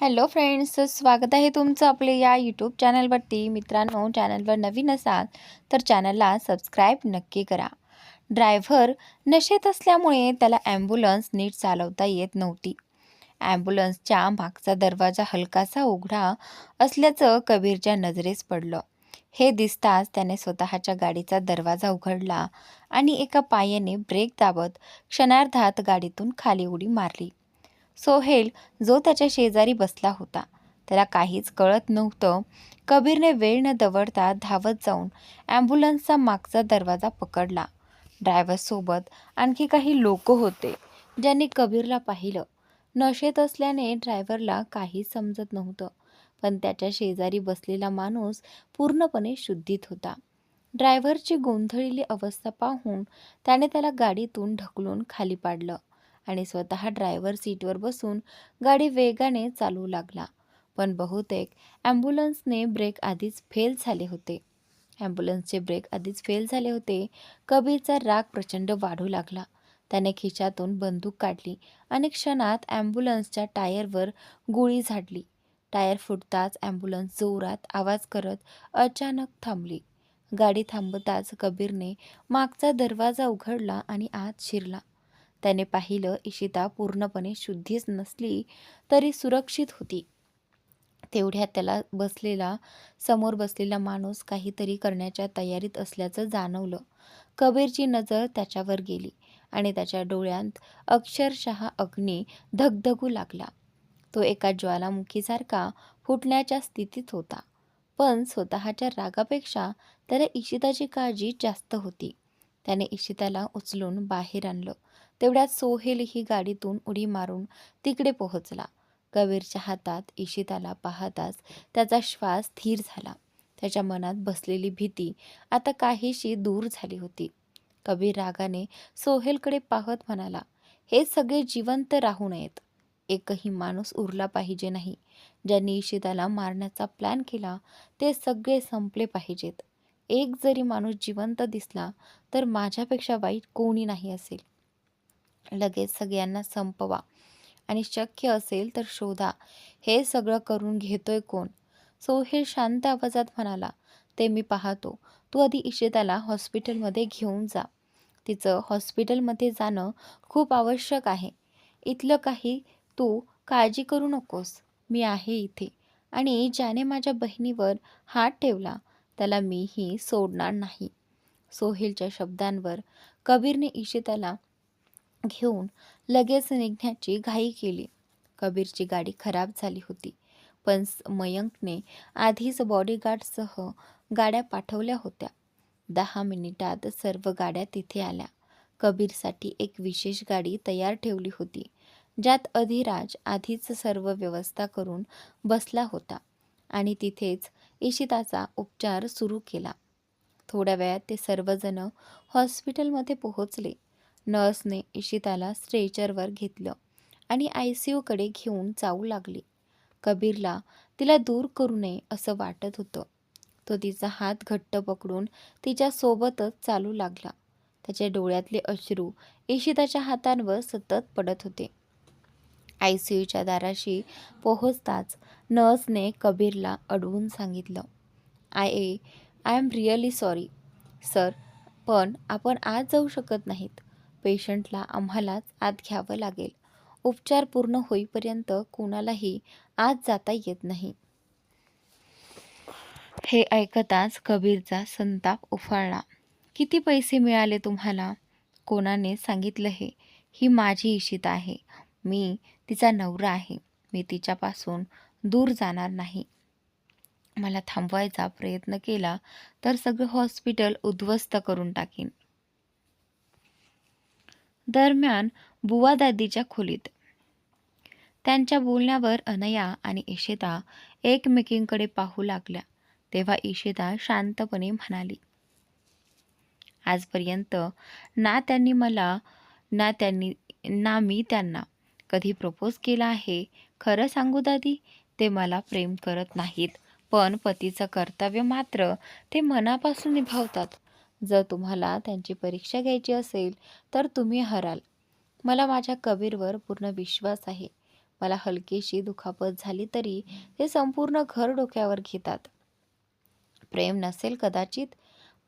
Hello friends स्वागत आहे तुमचं आपले या यूट्यूब चॅनलवरती मित्रांनो चॅनलवर नवीन असाल तर चॅनलला सबस्क्राईब नक्की करा. ड्रायव्हर नशेत असल्यामुळे त्याला ॲम्ब्युलन्स नीट चालवता येत नव्हती. ॲम्ब्युलन्सच्या मागचा दरवाजा हलकासा उघडा असल्याचं कबीरच्या नजरेस पडलं. हे दिसताच त्याने स्वतःच्या गाडीचा दरवाजा उघडला आणि एका पायाने ब्रेक दाबत क्षणार्धात गाडीतून खाली उडी मारली. सोहेल जो त्याच्या शेजारी बसला होता. त्याला काहीच कळत नव्हतं. कबीरने वेळ न दवडता धावत जाऊन ॲम्ब्युलन्सचा मागचा दरवाजा पकडला. ड्रायव्हरसोबत आणखी काही लोक होते ज्यांनी कबीरला पाहिलं. नशेत असल्याने ड्रायव्हरला काहीच समजत नव्हतं पण त्याच्या शेजारी बसलेला माणूस पूर्णपणे शुद्धीत होता. ड्रायव्हरची गोंधळलेली अवस्था पाहून त्याने त्याला गाडीतून ढकलून खाली पाडलं. आणि स्वतः ड्रायव्हर सीटवर बसून गाडी वेगाने चालवू लागला. पण बहुतेक ॲम्ब्युलन्सने ब्रेक आधीच फेल झाले होते. ॲम्ब्युलन्सचे ब्रेक आधीच फेल झाले होते. कबीरचा राग प्रचंड वाढू लागला. त्याने खिशातून बंदूक काढली आणि क्षणात ॲम्ब्युलन्सच्या टायरवर गोळी झाडली. टायर फुटताच ॲम्ब्युलन्स जोरात आवाज करत अचानक थांबली. गाडी थांबताच कबीरने मागचा दरवाजा उघडला आणि आत शिरला. त्याने पाहिलं इशिता पूर्णपणे शुद्धीच नसली तरी सुरक्षित होती. तेवढ्यात त्याला बसलेला समोर बसलेला माणूस काहीतरी करण्याच्या तयारीत असल्याचं जाणवलं. कबीरची नजर त्याच्यावर गेली आणि त्याच्या डोळ्यांत अक्षरशः अग्नी धगधगू लागला. तो एका ज्वालामुखीसारखा फुटण्याच्या स्थितीत होता पण स्वतःच्या रागापेक्षा त्याला इशिताची काळजी जास्त होती. त्याने इशिताला उचलून बाहेर आणलं. तेवढ्यात सोहेलही गाडीतून उडी मारून तिकडे पोहोचला. कबीरच्या हातात इशिताला पाहताच त्याचा श्वास स्थिर झाला. त्याच्या मनात बसलेली भीती आता काहीशी दूर झाली होती. कबीर रागाने सोहेलकडे पाहत म्हणाला हे सगळे जिवंत राहू नयेत. एकही माणूस उरला पाहिजे नाही. ज्यांनी इशिताला मारण्याचा प्लॅन केला ते सगळे संपले पाहिजेत. एक जरी माणूस जिवंत दिसला तर माझ्यापेक्षा वाईट कोणी नाही असेल. लगेच सगळ्यांना संपवा. आणि शक्य असेल तर शोधा. हे सगळं करून घेतोय कोण? सोहेल शांत आवाजात म्हणाला ते मी पाहतो. तू आधी इशिताला हॉस्पिटलमध्ये घेऊन जा. तिचं हॉस्पिटलमध्ये जाणं खूप आवश्यक आहे. इथलं काही तू काळजी करू नकोस. मी आहे इथे. आणि ज्याने माझ्या बहिणीवर हात ठेवला त्याला मीही सोडणार नाही. सोहेलच्या शब्दांवर कबीरने इशिताला घेऊन लगेच निघण्याची घाई केली. कबीरची गाडी खराब झाली होती पण मयंकने आधीच बॉडीगार्डसह गाड्या पाठवल्या होत्या. दहा मिनिटात सर्व गाड्या तिथे आल्या. कबीरसाठी एक विशेष गाडी तयार ठेवली होती ज्यात अधिराज आधीच सर्व व्यवस्था करून बसला होता आणि तिथेच इशिताचा उपचार सुरू केला. थोड्या वेळात ते सर्वजण हॉस्पिटलमध्ये पोहोचले. नर्सने इशिताला स्ट्रेचरवर घेतलं आणि आय सी यूकडे घेऊन जाऊ लागली. कबीरला तिला दूर करू नये असं वाटत होतं. तो तिचा हात घट्ट पकडून तिच्यासोबतच चालू लागला. त्याच्या डोळ्यातले अश्रू इशिताच्या हातांवर सतत पडत होते. आय सी यूच्या दाराशी पोहोचताच नर्सने कबीरला अडवून सांगितलं I uh I am really sorry sir पण आपण आज जाऊ शकत नाहीत. पेशंटला आम्हालाच आत घ्यावं लागेल. उपचार पूर्ण होईपर्यंत कोणालाही आत जाता येत नाही. हे ऐकताच कबीरचा संताप उफाळला. किती पैसे मिळाले तुम्हाला? कोणाने सांगितलं हे? ही माझी इशिता आहे. मी तिचा नवरा आहे. मी तिच्यापासून दूर जाणार नाही. मला थांबवायचा प्रयत्न केला तर सगळं हॉस्पिटल उद्ध्वस्त करून टाकीन. दरम्यान बुवा दादीच्या खोलीत. त्यांच्या बोलण्यावर अनया आणि इशिता एकमेकींकडे पाहू लागल्या. तेव्हा इशिता शांतपणे म्हणाली आजपर्यंत ना त्यांनी मला ना त्यांनी ना मी त्यांना कधी प्रपोज केला आहे? खरं सांगू दादी ते मला प्रेम करत नाहीत पण पतीचं कर्तव्य मात्र ते मनापासून निभावतात. जर तुम्हाला त्यांची परीक्षा घ्यायची असेल तर तुम्ही हराल. मला माझ्या कबीरवर पूर्ण विश्वास आहे. मला हलकीशी दुखापत झाली तरी ते संपूर्ण घर डोक्यावर घेतात. प्रेम नसेल कदाचित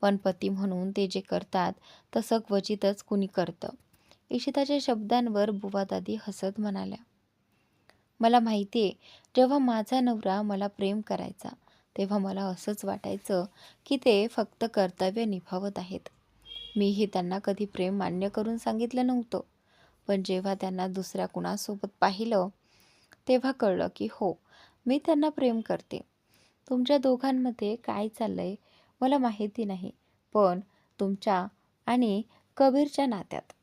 पण पती म्हणून ते जे करतात तसं क्वचितच कुणी करतं. इशिताच्या शब्दांवर बुवा दादी हसत म्हणाल्या. मला माहिती आहे जेव्हा माझा नवरा मला प्रेम करायचा तेव्हा मला असंच वाटायचं की ते फक्त कर्तव्य निभावत आहेत. मीही त्यांना कधी प्रेम मान्य करून सांगितलं नव्हतं. पण जेव्हा त्यांना दुसऱ्या कुणासोबत पाहिलं तेव्हा कळलं की हो मी त्यांना प्रेम करते. तुमच्या दोघांमध्ये काय चाललंय मला माहिती नाही पण तुमच्या आणि कबीरच्या नात्यात.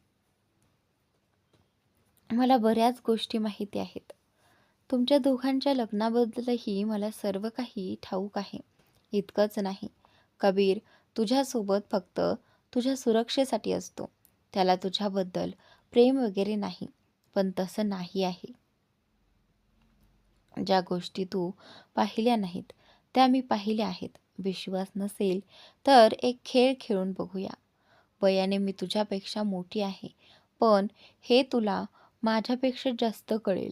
मला बऱ्याच गोष्टी माहिती आहेत. तुमच्या दोघांच्या लग्नाबद्दलही मला सर्व काही ठाऊक आहे. इतकंच नाही. कबीर तुझ्यासोबत फक्त तुझ्या सुरक्षेसाठी असतो. त्याला तुझ्याबद्दल प्रेम वगैरे नाही पण तसं नाही आहे. ज्या गोष्टी तू पाहिल्या नाहीत त्या मी पाहिल्या आहेत. विश्वास नसेल तर एक खेळ खेळून बघूया. वयाने मी तुझ्यापेक्षा मोठी आहे पण हे तुला माझ्यापेक्षा जास्त कळेल.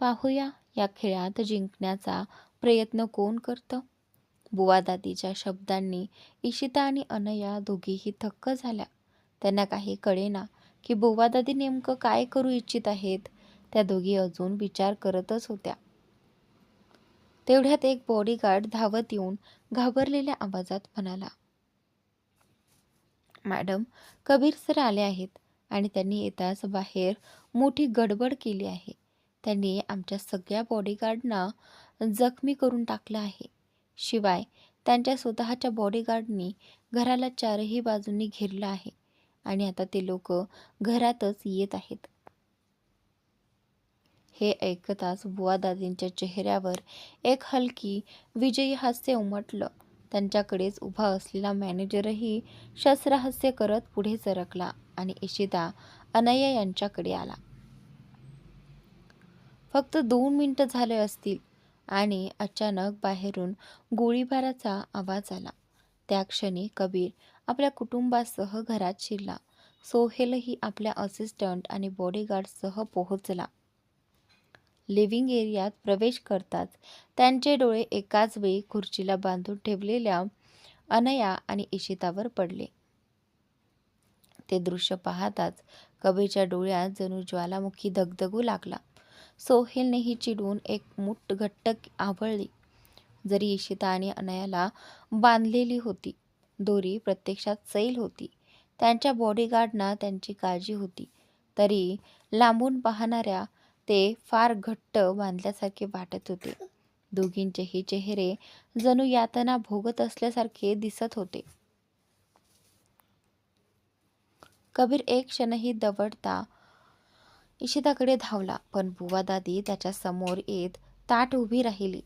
पाहूया या खेळात जिंकण्याचा प्रयत्न कोण करतं? बुवा दादीच्या शब्दांनी इशिता आणि अनया दोघीही थक्क झाल्या. त्यांना काही कळेना की बुवा दादी नेमकं काय करू इच्छित आहेत त्या दोघी अजून विचार करतच होत्या. तेवढ्यात एक बॉडीगार्ड धावत येऊन घाबरलेल्या आवाजात म्हणाला मॅडम कबीर सर आले आहेत आणि त्यांनी येताच बाहेर मोठी गडबड केली आहे. त्यांनी आमच्या सगळ्या बॉडीगार्डना जखमी करून टाकलं आहे. शिवाय त्यांच्या स्वतःच्या बॉडीगार्डनी घराला चारही बाजूंनी घेरलं आहे आणि आता ते लोक घरातच येत आहेत. हे ऐकताच बुवादादींच्या चेहऱ्यावर एक हलकी विजयी हास्य उमटलं. त्यांच्याकडेच उभा असलेला मॅनेजरही शस्त्रहास्य करत पुढे सरकला आणि इशिता अनया यांच्याकडे आला. फक्त दोन मिनटं झाले असतील आणि अचानक बाहेरून गोळीबाराचा आवाज आला. त्या क्षणी कबीर आपल्या कुटुंबासह घरात शिरला. सोहेलही आपल्या असिस्टंट आणि बॉडीगार्डसह पोहोचला. लिव्हिंग एरियात प्रवेश करताच त्यांचे डोळे एकाच वेळी खुर्चीला बांधून ठेवलेल्या अनया आणि इशितावर पडले. ते दृश्य पाहताच कबीरच्या डोळ्यात जणू ज्वालामुखी धगधगू लागला. सोहेलनेही चिडून एक मुठ घट्ट आवळली. जरी इशिता आणि अनयाला बांधलेली होती दोरी प्रत्यक्षात सैल होती. त्यांच्या बॉडीगार्डना त्यांची काळजी होती. तरी लांबून पाहणाऱ्या ते फार घट्ट बांधल्यासारखे वाटत होते. दोघींचेही चेहरे जणू यातना भोगत असल्यासारखे दिसत होते. कबीर एक क्षणही दवडता इशिताकडे धावला पण बुवा दादी त्याच्यासमोर येत ताट उभी राहिली.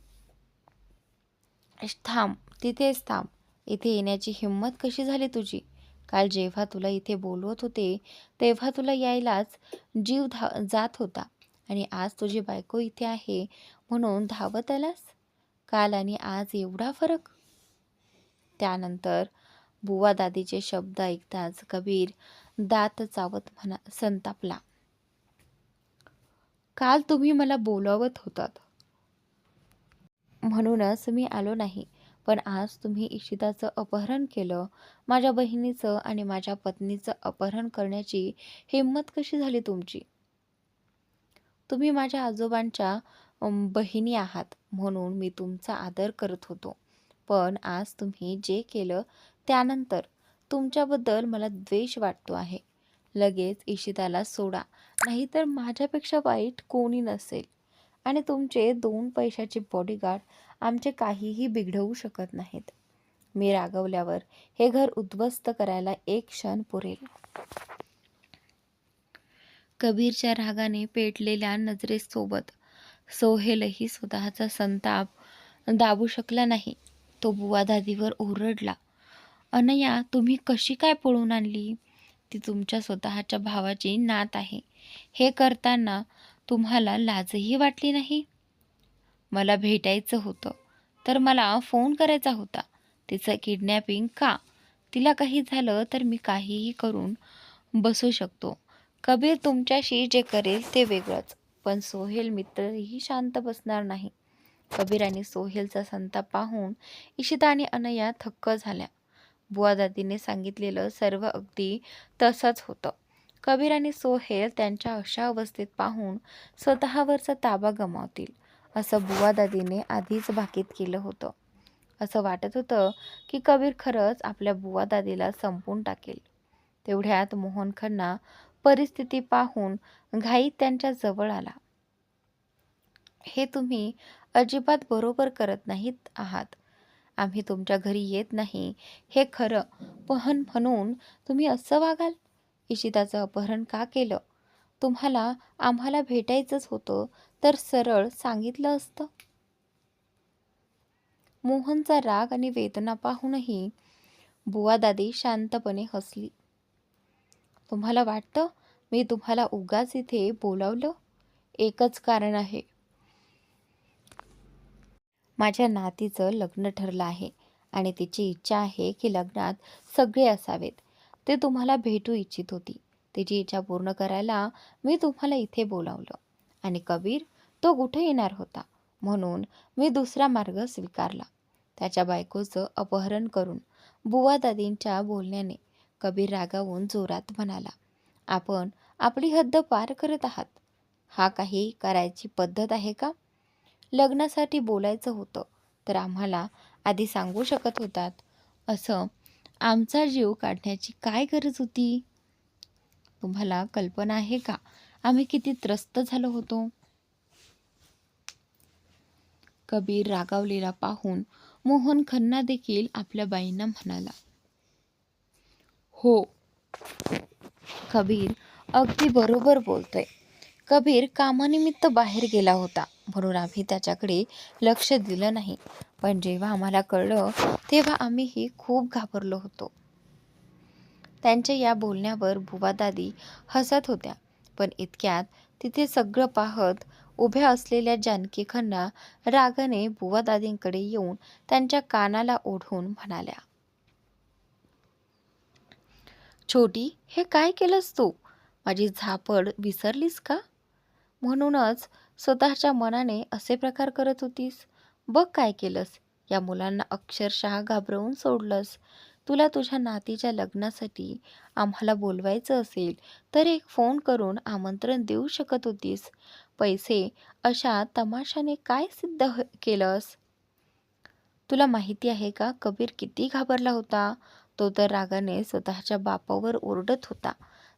थांब तिथेच थांब. इथे येण्याची हिंमत कशी झाली तुझी? काल जेव्हा तुला इथे बोलवत होते तेव्हा तुला यायलाच जीव धा जात होता. आणि आज तुझी बायको इथे आहे म्हणून धावत आलास? काल आणि आज एवढा फरक? त्यानंतर बुवा दादीचे शब्द ऐकताच कबीर दात चावत म्हणा संतापला. काल तुम्ही मला बोलावत होतात. म्हणूनच मी आलो नाही. पण आज तुम्ही इशिताचं अपहरण केलं. माझ्या बहिणीचं आणि माझ्या पत्नीचं अपहरण करण्याची हिंमत कशी झाली तुमची? तुम्ही माझ्या आजोबांच्या बहिणी आहात म्हणून मी तुमचा आदर करत होतो. पण आज तुम्ही जे केलं त्यानंतर तुमच्याबद्दल मला द्वेष वाटतो आहे. लगेच इशिताला सोडा. नाहीतर माझ्यापेक्षा वाईट कोणी नसेल. आणि तुमचे दोन पैशाचे बॉडीगार्ड आमचे काहीही बिघडवू शकत नाहीत. मी रागवल्यावर हे घर उद्ध्वस्त करायला एक क्षण पुरेल. कबीरच्या रागाने पेटलेल्या नजरेसोबत सोहेलही स्वतःचा संताप दाबू शकला नाही. तो बुवा दादीवर ओरडला अनया तुम्ही कशी काय पळून आणली? ती तुमच्या स्वतःच्या भावाची नात आहे. हे करताना तुम्हाला लाजही वाटली नाही? मला भेटायचं होतं तर मला फोन करायचा होता. तिचं किडनॅपिंग का? तिला काही झालं तर मी काहीही करून बसू शकतो. कबीर तुमच्याशी जे करेल ते वेगळंच पण सोहेल मित्रही शांत बसणार नाही. कबीर आणि सोहेलचा संताप पाहून इशिता आणि अनया थक्क झाल्या. बुवा दादीने सांगितलेलं सर्व अगदी तसंच होतं. कबीर आणि सोहेल त्यांच्या अशा अवस्थेत पाहून स्वतःवरचा ताबा गमावतील असं बुवा दादीने आधीच भाकीत केलं होतं. असं वाटत होतं की कबीर खरंच आपल्या बुवा दादीला संपून टाकेल. तेवढ्यात मोहन खन्ना परिस्थिती पाहून घाईत त्यांच्या जवळ आला. हे तुम्ही अजिबात बरोबर करत नाहीत आहात. आम्ही तुमच्या घरी येत नाही. हे खरं. पहन म्हणून तुम्ही असं वागाल? इशिताचं अपहरण का केलं? तुम्हाला आम्हाला भेटायचंच होतं तर सरळ सांगितलं असतं. मोहनचा राग आणि वेदना पाहूनही बुवा दादी शांतपणे हसली. तुम्हाला वाटतं मी तुम्हाला उगाच इथे बोलावलं? एकच कारण आहे. माझ्या नातीचं लग्न ठरलं आहे आणि तिची इच्छा आहे की लग्नात सगळे असावेत. ते तुम्हाला भेटू इच्छित होती. तिची इच्छा पूर्ण करायला मी तुम्हाला इथे बोलावलं आणि कबीर तो कुठे येणार होता म्हणून मी दुसरा मार्ग स्वीकारला. त्याच्या बायकोचं अपहरण करून बुवा दादींच्या बोलण्याने कबीर रागावून जोरात म्हणाला आपण आपली हद्द पार करत आहात. हा काही करायची पद्धत आहे का? लग्नासाठी बोलायचं होतं. तर आम्हाला आधी सांगू शकत होतात. असं आमचा जीव काढण्याची काय गरज होती? तुम्हाला कल्पना आहे का? आम्ही किती त्रस्त झालो होतो? कबीर रागावलेला पाहून मोहन खन्ना देखील आपल्या बाईंना म्हणाला हो. कबीर अगदी बरोबर बोलतोय. कबीर कामानिमित्त बाहेर गेला होता. म्हणून आम्ही त्याच्याकडे लक्ष दिलं नाही. पण जेव्हा आम्हाला कळलं तेव्हा आम्हीही खूप घाबरलो होतो. त्यांच्या या बोलण्यावर बुवा दादी हसत होत्या. पण इतक्यात तिथे सगळं पाहत उभ्या असलेल्या जानकी खन्ना रागाने बुवादादींकडे येऊन त्यांच्या कानाला ओढून म्हणाल्या छोटी हे काय केलंस तू? माझी झापड विसरलीस का? म्हणूनच स्वतःच्या मनाने असे प्रकार करत होतीस? बघ काय केलंस. या मुलांना अक्षरशः घाबरवून सोडलंस. तुला तुझ्या नातीच्या लग्नासाठी आम्हाला बोलवायचं असेल तर एक फोन करून आमंत्रण देऊ शकत होतीस. पैसे अशा तमाशाने काय सिद्ध ह- केलंस? तुला माहिती आहे का कबीर किती घाबरला होता? तो तर रागाने स्वतःच्या बापावर ओरडत होता.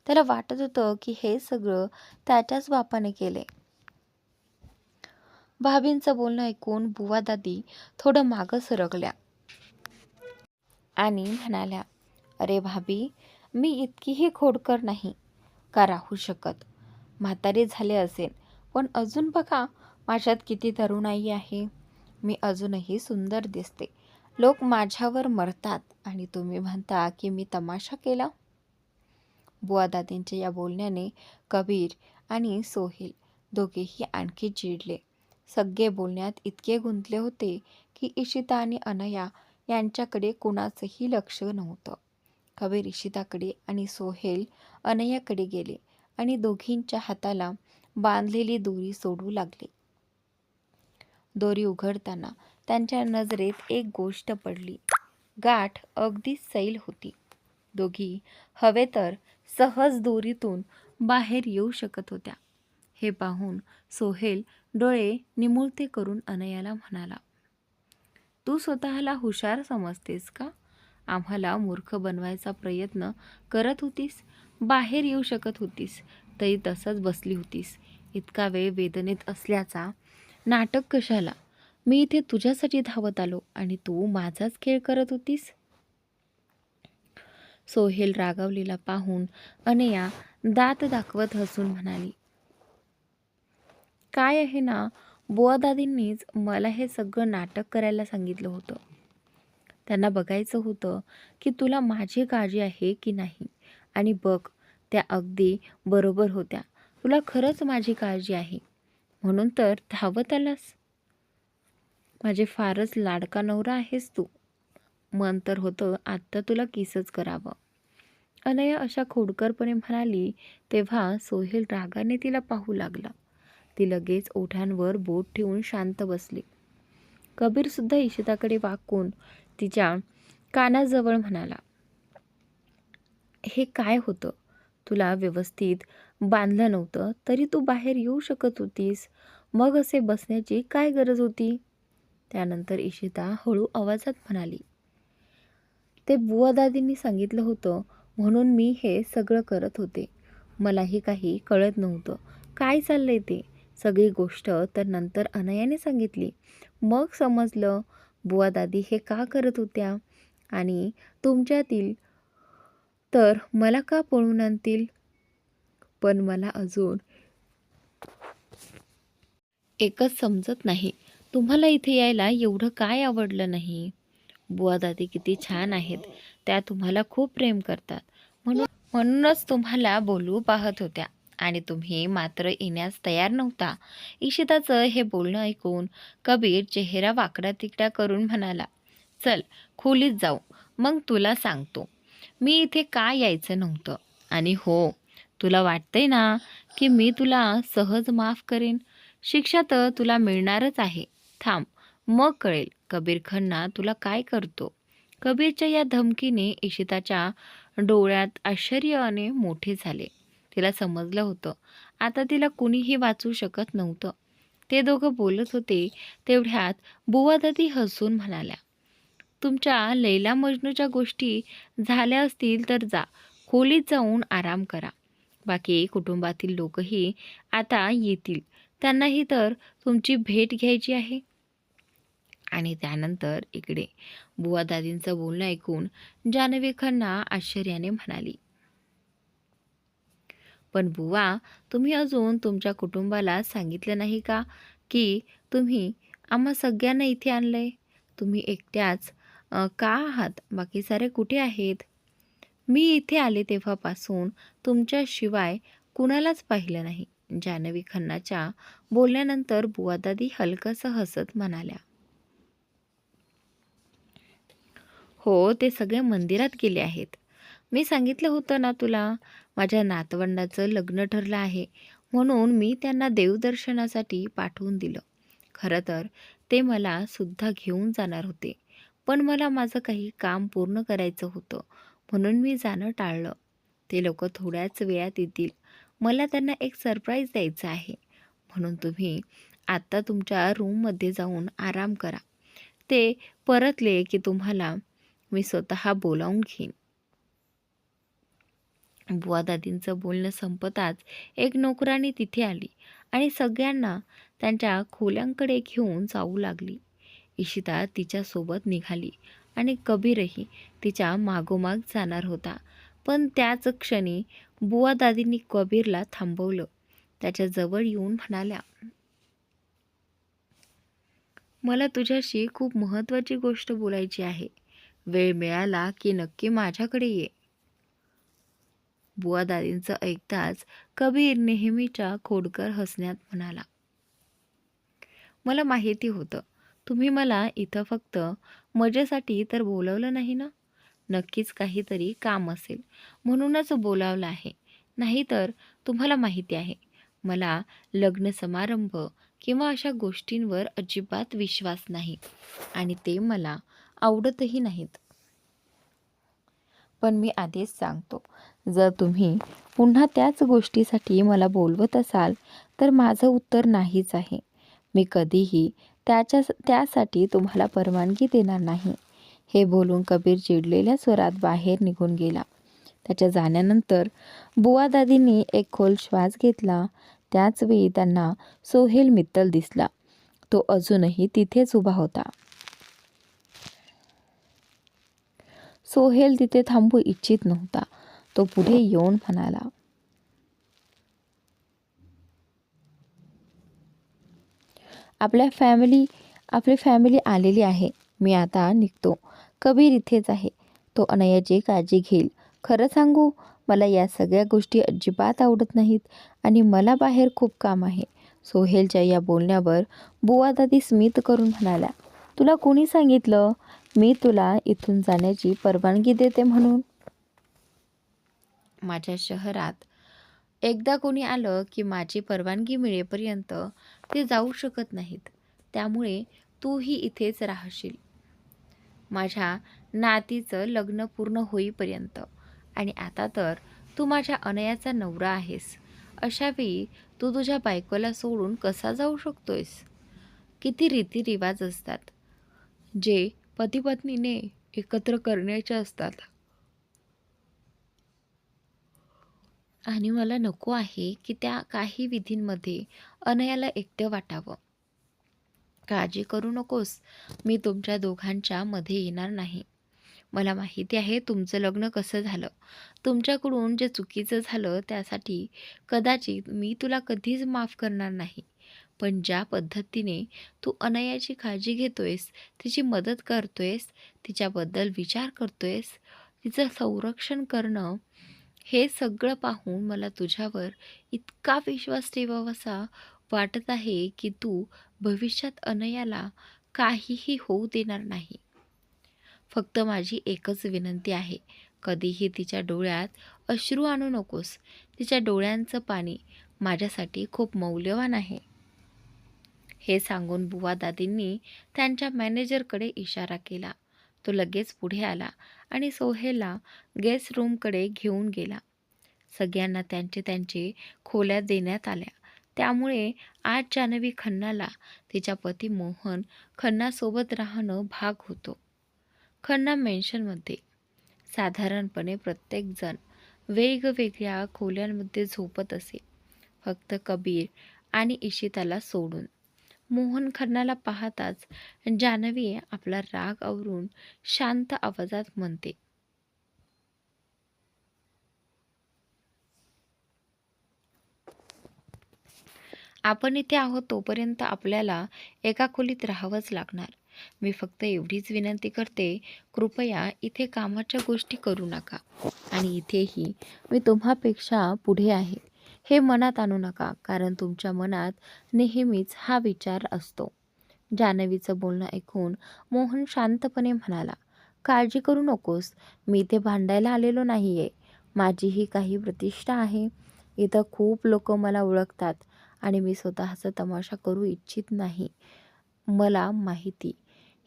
त्याला वाटत होतं की हे सगळं त्याच्याच बापाने केले. भाभींचं बोलणं ऐकून बुवा दादी थोडं मागं सरकल्या आणि म्हणाल्या अरे भाभी मी इतकीही खोडकर नाही का राहू शकत? म्हातारी झाले असेल पण अजून बघा माझ्यात किती तरुणाई आहे. मी अजूनही सुंदर दिसते. लोक माझ्यावर मरतात आणि तुम्ही म्हणता की मी तमाशा केला? बुवा दादींच्या या बोलण्याने कबीर आणि सोहेल दोघेही आणखी चिडले. सगळे बोलण्यात इतके गुंतले होते की इशिता आणि अनया यांच्याकडे कुणाचंही लक्ष नव्हतं. कबीर इशिताकडे आणि सोहेल अनयाकडे गेले आणि दोघींच्या हाताला बांधलेली दोरी सोडू लागली. दोरी उघडताना त्यांच्या नजरेत एक गोष्ट पडली. गाठ अगदी सैल होती. दोघी हवे तर सहज दोरीतून बाहेर येऊ शकत होत्या. हे पाहून सोहेल डोळे निमुळते करून अनयाला म्हणाला तू स्वतःला हुशार समजतेस का? आम्हाला मूर्ख बनवायचा प्रयत्न करत होतीस बाहेर येऊ शकत होतीस तरी तसंच बसली होतीस. इतका वेळ वेदनेत असल्याचा नाटक कशाला? मी इथे तुझ्यासाठी धावत आलो आणि तू माझाच खेळ करत होतीस? सोहेल रागावलेला पाहून अनया दात दाखवत हसून म्हणाली काय आहे ना बुवादादींनीच मला हे सगळं नाटक करायला सांगितलं होतं. त्यांना बघायचं होतं की तुला माझी काळजी आहे की नाही. आणि बघ त्या अगदी बरोबर होत्या. तुला खरंच माझी काळजी आहे. म्हणून तर धावत आलास. माझे फारच लाडका नवरा आहेस तू. मन तर होतं आत्ता तुला किसच करावं. अनया अशा खोडकरपणे म्हणाली तेव्हा सोहेल रागाने तिला पाहू लागला. ती लगेच ओठांवर बोट ठेवून शांत बसली. कबीरसुद्धा इशिताकडे वाकून तिच्या कानाजवळ म्हणाला हे काय होतं? तुला व्यवस्थित बांधलं नव्हतं तरी तू बाहेर येऊ शकत होतीस. मग असे बसण्याची काय गरज होती? त्यानंतर इशिता हळू आवाजात म्हणाली ते बुवादादींनी सांगितलं होतं म्हणून मी हे सगळं करत होते. मलाही काही कळत नव्हतं. काय चाललंय ते? सगळी गोष्ट तर नंतर अनयाने सांगितली. मग समजलं बुवा दादी हे का करत होत्या? आणि तुमच्यातील तर मला का पळून आणतील? पण मला अजून एकच समजत नाही. तुम्हाला इथे यायला एवढं काय आवडलं नाही? बुवा दादी किती छान आहेत. त्या तुम्हाला खूप प्रेम करतात. म्हणून म्हणूनच तुम्हाला बोलू पाहत होत्या. आणि तुम्ही मात्र येण्यास तयार नव्हता. इशिताचं हे बोलणं ऐकून कबीर चेहरा वाकडा तिकडा करून म्हणाला चल खोलीत जाऊ. मग तुला सांगतो. मी इथे का यायचं नव्हतं? आणि हो तुला वाटतंय ना की मी तुला सहज माफ करेन? शिक्षा तर तुला मिळणारच आहे. थांब मग कळेल. कबीर खन्ना तुला काय करतो? कबीरच्या या धमकीने इशिताच्या डोळ्यात आश्चर्याने मोठे झाले. तिला समजलं होतं. आता तिला कुणीही वाचू शकत नव्हतं. ते दोघं बोलत होते तेवढ्यात बुवादादी हसून म्हणाल्या तुमच्या लैला मजनूच्या गोष्टी झाल्या असतील तर जा. खोलीत जाऊन आराम करा. बाकी कुटुंबातील लोकही आता येतील. त्यांनाही तर तुमची भेट घ्यायची आहे. आणि त्यानंतर इकडे बुवा दादींचं बोलणं ऐकून जानवी खन्ना आश्चर्याने म्हणाली पण बुवा तुम्ही अजून तुमच्या कुटुंबाला सांगितलं नाही का की तुम्ही आम्हा सगळ्यांना इथे आणलंय? तुम्ही एकट्याच का आहात? बाकी सारे कुठे आहेत? मी इथे आले तेव्हापासून तुमच्याशिवाय कुणालाच पाहिलं नाही. जानवी खन्नाच्या बोलल्यानंतर बुवादादी हलकंसं हसत म्हणाल्या हो ते सगळे मंदिरात गेले आहेत. मी सांगितलं होतं ना तुला माझ्या नातवंडाचं लग्न ठरलं आहे म्हणून मी त्यांना देवदर्शनासाठी पाठवून दिलं. खरं तर ते मला सुद्धा घेऊन जाणार होते पण मला माझं काही काम पूर्ण करायचं होतं म्हणून मी जाणं टाळलं. ते लोक थोड्याच वेळात येतील. मला त्यांना एक सरप्राईज द्यायचं आहे म्हणून तुम्ही आत्ता तुमच्या रूममध्ये जाऊन आराम करा. ते परतले की तुम्हाला मी स्वतः बोलावून घेईन. बुवा दादींचं बोलणं संपताच एक नोकरानी तिथे आली आणि सगळ्यांना त्यांच्या खोल्यांकडे घेऊन जाऊ लागली. इशिता तिच्यासोबत निघाली आणि कबीरही तिच्या मागोमाग जाणार होता. पण त्याच क्षणी बुवा दादींनी कबीरला थांबवलं. त्याच्याजवळ येऊन म्हणाल्या मला तुझ्याशी खूप महत्त्वाची गोष्ट बोलायची आहे. वेळ मिळाला की नक्की माझ्याकडे ये. बुवा दादींचं ऐकताच कबीर नेहमीच्या खोडकर हसण्यात म्हणाला मला माहिती होतं. तुम्ही मला इथं फक्त मजेसाठी तर बोलवलं नाही ना? नक्कीच काहीतरी काम असेल. म्हणूनच बोलावलं आहे. नाहीतर तुम्हाला माहिती आहे मला लग्न समारंभ किंवा अशा गोष्टींवर अजिबात विश्वास नाही. आणि ते मला आवडतही नाहीत. पण मी आधीच सांगतो जर तुम्ही पुन्हा त्याच गोष्टीसाठी मला बोलवत असाल तर माझं उत्तर नाहीच आहे. मी कधीही त्याच्या त्यासाठी तुम्हाला परवानगी देणार नाही. हे बोलून कबीर चिडलेल्या स्वरात बाहेर निघून गेला. त्याच्या जाण्यानंतर बुवा दादींनी एक खोल श्वास घेतला त्याच वेळी त्यांना सोहेल मित्तल दिसला. तो अजूनही तिथेच उभा होता. सोहेल तिथे थांबू इच्छित नव्हता. तो पुढे येऊन म्हणाला आपल्या फॅमिली आपली फॅमिली आलेली आहे. मी आता निघतो. कबीर इथेच आहे. तो अनयाची काळजी घेईल. खरं सांगू मला या सगळ्या गोष्टी अजिबात आवडत नाहीत आणि मला बाहेर खूप काम आहे. सोहेलच्या या बोलण्यावर बुवा दादी स्मित करून म्हणाल्या तुला कोणी सांगितलं? मी तुला इथून जाण्याची परवानगी देते म्हणून. माझ्या शहरात एकदा कोणी आलं की माझी परवानगी मिळेपर्यंत ते जाऊ शकत नाहीत. त्यामुळे तूही इथेच राहशील. माझ्या नातीचं लग्न पूर्ण होईपर्यंत. आणि आता तर तू माझ्या अनयाचा नवरा आहेस. अशावेळी तू तुझ्या बायकोला सोडून कसा जाऊ शकतोयस? किती रीतिरिवाज असतात. जे पतीपत्नीने एकत्र करण्याचे असतात. आणि मला नको आहे की त्या काही विधींमध्ये अनयाला एकटं वाटावं. काळजी करू नकोस. मी तुमच्या दोघांच्या मध्ये येणार नाही. मला माहिती आहे तुमचं लग्न कसं झालं. तुमच्याकडून जे चुकीचं झालं त्यासाठी कदाचित मी तुला कधीच माफ करणार नाही. पण ज्या पद्धतीने तू अनयाची काळजी घेतोयस तिची मदत करतोयस तिच्याबद्दल विचार करतोयस तिचं संरक्षण करणं हे सगळं पाहून मला तुझ्यावर इतका विश्वास ठेवावासा वाटत आहे की तू भविष्यात अनयाला काहीही होऊ देणार नाही. फक्त माझी एकच विनंती आहे. कधीही तिच्या डोळ्यात अश्रू आणू नकोस. तिच्या डोळ्यांचं पाणी माझ्यासाठी खूप मौल्यवान आहे. हे सांगून बुवा दादींनी त्यांच्या मॅनेजरकडे इशारा केला. तो लगेच पुढे आला आणि सोहेलला गेस्ट रूमकडे घेऊन गेला. सगळ्यांना त्यांचे त्यांचे खोल्या देण्यात आल्या. त्यामुळे आज जानवी खन्नाला तिच्या पती मोहन खन्नासोबत राहणं भाग होतो. खन्ना मेन्शनमध्ये साधारणपणे प्रत्येकजण वेगवेगळ्या खोल्यांमध्ये झोपत असे. फक्त कबीर आणि इशिताला सोडून. मोहन खन्नाला पाहताच जानवी आपला राग आवरून शांत आवाजात म्हणते. आपण इथे आहोत तोपर्यंत आपल्याला एका खोलीत राहावंच लागणार. मी फक्त एवढीच विनंती करते कृपया इथे कामाच्या गोष्टी करू नका. आणि इथेही मी तुम्हापेक्षा पुढे आहे. हे मनात आणू नका कारण तुमच्या मनात नेहमीच हा विचार असतो. जानवीचं बोलणं ऐकून मोहन शांतपणे म्हणाला काळजी करू नकोस मी इथे भांडायला आलेलो नाही आहे माझीही काही प्रतिष्ठा आहे. इथं खूप लोक मला ओळखतात आणि मी स्वतःचा तमाशा करू इच्छित नाही. मला माहिती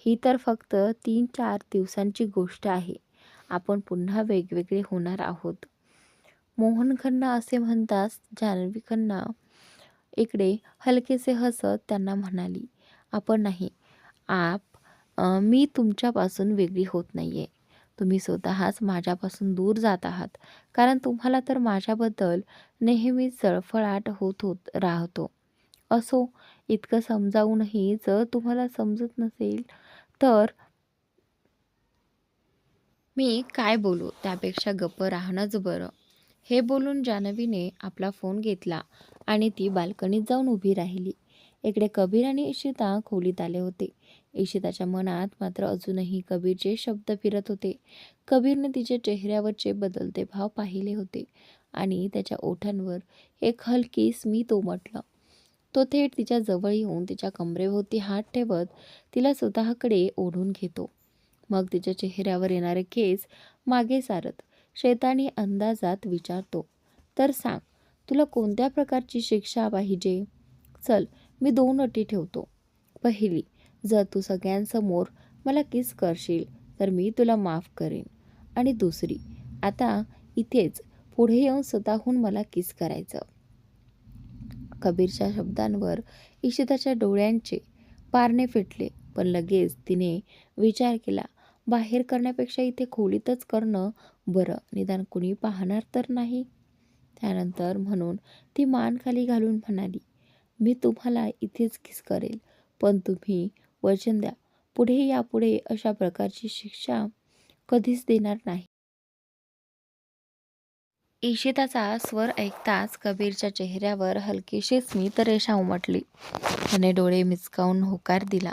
ही तर फक्त तीन चार दिवसांची गोष्ट आहे. आपण पुन्हा वेगवेगळे होणार आहोत. मोहन खन्ना असे म्हणताच जान्हवी खन्ना इकडे हलकेसे हसत त्यांना म्हणाली आपण नाही. आप मी तुमच्यापासून वेगळी होत नाही आहे तुम्ही स्वतःच माझ्यापासून दूर जात आहात. कारण तुम्हाला तर माझ्याबद्दल नेहमीच जळफळाट होत होत राहतो. असो इतकं समजावूनही जर तुम्हाला समजत नसेल तर मी काय बोलू? त्यापेक्षा गप्प राहणंच बरं. हे बोलून जान्हवीने आपला फोन घेतला आणि ती बाल्कनीत जाऊन उभी राहिली. इकडे कबीर आणि इशिता खोलीत आले होते. इशिताच्या मनात मात्र अजूनही कबीरचे शब्द फिरत होते. कबीरने तिच्या चेहऱ्यावरचे बदलते भाव पाहिले होते आणि त्याच्या ओठांवर एक हलकी स्मित उमटलं. तो थेट तिच्या जवळ येऊन तिच्या कमरेभोवती हात ठेवत तिला स्वतःकडे ओढून घेतो. मग तिच्या चेहऱ्यावर येणारे केस मागे सारत शेतानी अंदाजात विचारतो तर सांग तुला कोणत्या प्रकारची शिक्षा पाहिजे? चल मी दोन अटी ठेवतो. पहिली जर तू सगळ्यांसमोर मला किस करशील तर मी तुला माफ करेन. आणि दुसरी आता इथेच पुढे येऊन स्वतःहून मला किस करायचं? कबीरच्या शब्दांवर इशिताच्या डोळ्यांचे पारणे फिटले. पण लगेच तिने विचार केला बाहेर करण्यापेक्षा इथे खोलीतच करणं बरं. निदान कुणी पाहणार तर नाही? त्यानंतर म्हणून ती मान खाली घालून म्हणाली मी तुम्हाला इथेच किस करेल पण तुम्ही वचन द्या. पुढे यापुढे अशा प्रकारची शिक्षा कधीच देणार नाही. ईशिताचा स्वर ऐकताच कबीरच्या चेहऱ्यावर हलकीशी स्मित रेषा उमटली. त्याने डोळे मिचकावून होकार दिला.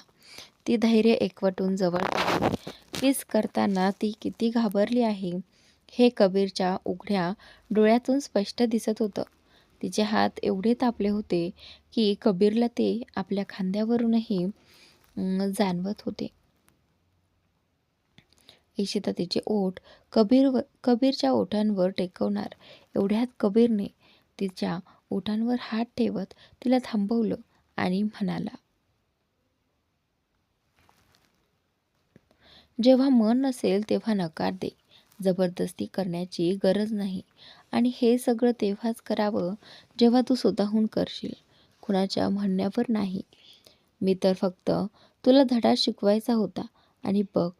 ती धैर्य एकवटून जवळ आली किस करताना ती किती घाबरली आहे हे कबीरच्या उघड्या डोळ्यातून स्पष्ट दिसत होतं. तिचे हात एवढे तापले होते की कबीरला ते आपल्या खांद्यावरूनही जाणवत होते. इशिता तिचे ओठ कबीर कबीरच्या ओठांवर टेकवणार. एवढ्यात कबीरने तिच्या ओठांवर हात ठेवत तिला थांबवलं आणि म्हणाला जेव्हा मन नसेल तेव्हा नकार दे. जबरदस्ती करण्याची गरज नाही. आणि हे सगळं तेव्हाच करावं जेव्हा तू स्वतःहून करशील. कुणाच्या म्हणण्यावर नाही. मी तर फक्त तुला धडा शिकवायचा होता. आणि बघ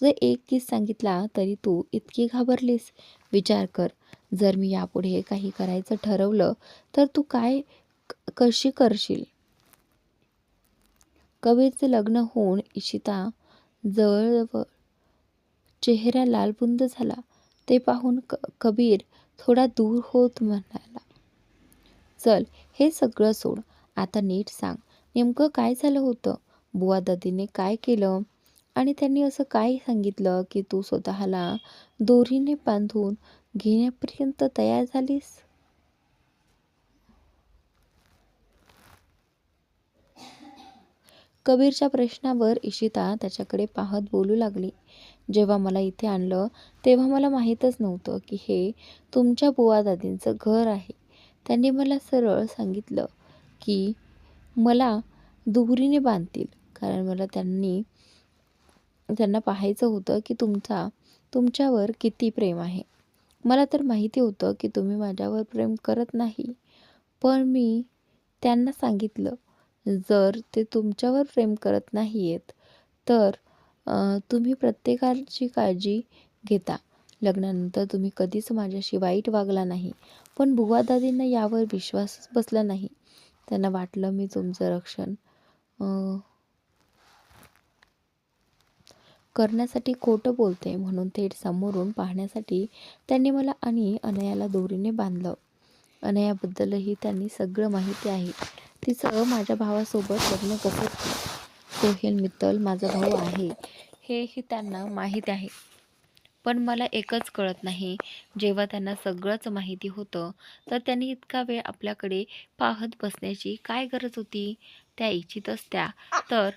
जर एक किस सांगितला तरी तू इतकी घाबरलीस. विचार कर जर मी यापुढे काही करायचं ठरवलं तर तू काय कशी करशील? कबीरचे लग्न होऊन इशिता जवळजवळ चेहरा लालबुंद झाला. ते पाहून क कबीर थोडा दूर होत म्हणाला चल हे सगळं सोड. आता नीट सांग नेमकं काय झालं होतं? बुवा दादीने काय केलं? आणि त्यांनी असं काय सांगितलं की तू स्वतःला दोरीने बांधून घेण्यापर्यंत तयार झालीस? कबीरच्या प्रश्नावर इशिता त्याच्याकडे पाहत बोलू लागली. जेव्हा मला इथे आणलं तेव्हा मला माहीतच नव्हतं की हे तुमच्या बुवा दादींचं घर आहे. त्यांनी मला सरळ सांगितलं की मला दोरीने बांधतील कारण मला त्यांनी त्यांना पाहायचं होतं की तुमचा तुमच्यावर किती प्रेम आहे. मला तर माहिती होतं की तुम्ही माझ्यावर प्रेम करत नाही. पण मी त्यांना सांगितलं जर ते तुमच्यावर प्रेम करत नाही आहेत तर तुम्ही प्रत्येकाची काळजी घेता. लग्नानंतर तुम्ही कधीच माझ्याशी वाईट वागला नाही. पण बुवा दादींना यावर विश्वासच बसला नाही. त्यांना वाटलं मी तुमचं रक्षण करण्यासाठी खोटं बोलते म्हणून थेट समोरून पाहण्यासाठी त्यांनी मला आणि अनयाला दोरीने बांधलं. अनयाबद्दलही त्यांनी सगळं माहिती आहे. तिचं माझ्या भावासोबत लग्न कसं सोहेल मित्तल माझा भाऊ आहे. हेही त्यांना माहीत आहे. पण मला एकच कळत नाही. जेव्हा त्यांना सगळंच माहिती होतं तर त्यांनी इतका वेळ आपल्याकडे पाहत बसण्याची काय गरज होती? त्या इच्छित असत्या तर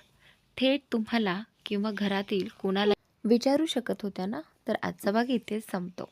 थेट तुम्हाला किंवा घरातील कोणाला विचारू शकत होत्या ना तर आजचा भाग इथेच संपतो.